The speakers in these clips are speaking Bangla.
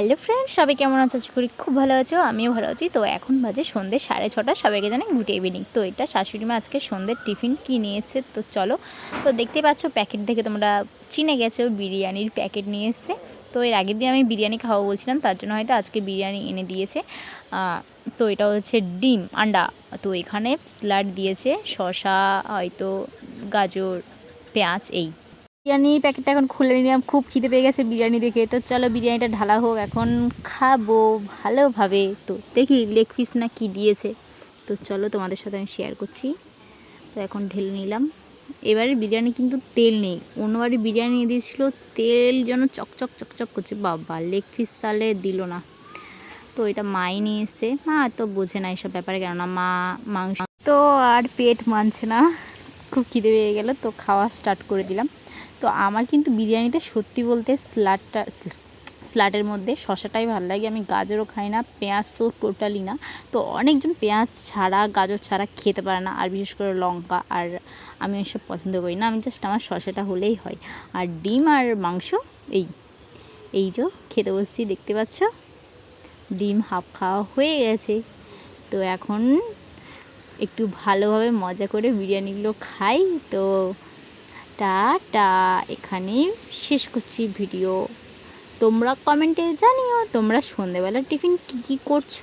হ্যালো ফ্রেন্ড সবাই কেমন আছো? আশা করি খুব ভালো আছো, আমিও ভালো আছি। তো এখন বাজে সন্ধ্যে সাড়ে ছটা, সবাইকে জানাই গুড ইভিনিং তো এটা শাশুড়ি মা আজকে সন্ধ্যের টিফিন কি নিয়ে এসছে তো চলো, তো দেখতে পাচ্ছ প্যাকেট দেখে তোমরা চিনে গেছো, বিরিয়ানির প্যাকেট নিয়ে এসছে। তো এর আগের দিন আমি বিরিয়ানি খাওয়া বলছিলাম, তার জন্য হয়তো আজকে বিরিয়ানি এনে দিয়েছে। তো এটা হচ্ছে ডিম, আন্ডা। তো এখানে স্যালাড দিয়েছে শশা হয়তো গাজর, পেঁয়াজ, এই। বিরিয়ানির প্যাকেটটা এখন খুলে নিলাম। খুব খিদে পেয়ে গেছে বিরিয়ানি দেখে। তো চলো বিরিয়ানিটা ঢালা হোক, এখন খাব ভালোভাবে। তো দেখি লেগ পিস না কি দিয়েছে। তো চলো তোমাদের সাথে আমি শেয়ার করছি। তো এখন ঢেলে নিলাম। এবারে বিরিয়ানি কিন্তু তেল নেই। অন্যবারে বিরিয়ানি দিয়েছিল, তেল যেন চকচক চকচক করছে। বাবা লেগ পিস তাহলে দিল না। তো এটা মাই নিয়ে এসছে। মা তো বোঝে না এইসব ব্যাপারে, কেননা মা মাংস তো আর পেট মানছে না। খুব খিদে পেয়ে গেল, তো খাওয়া স্টার্ট করে দিলাম। তো আমার কিন্তু বিরিয়ানিতে সত্যি বলতে স্লাডটা স্লাডের মধ্যে শশাটাই ভালো লাগে। আমি গাজরও খাই না পেঁয়াজ তো টোটালি না। তো অনেকজন পেঁয়াজ ছাড়া, গাজর ছাড়া খেতে পারে না, আর বিশেষ করে লঙ্কা, আর আমি ওইসব পছন্দ করি না। আমি জাস্ট আমার শশাটা হলেই হয়। আর ডিম আর মাংস, এই এই যে খেতে বসছি, দেখতে পাচ্ছ? ডিম হাফ খাওয়া হয়ে গেছে। তো এখন একটু ভালোভাবে মজা করে বিরিয়ানিগুলো খাই। তো টাটা এখানে শেষ করছি ভিডিও। তোমরা কমেন্টে জানিও, তোমরা সন্ধেবেলা টিফিন কী কী করছ?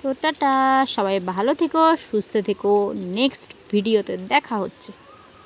তো টাটা, সবাই ভালো থেকো, সুস্থ থেকো। নেক্সট ভিডিওতে দেখা হচ্ছে।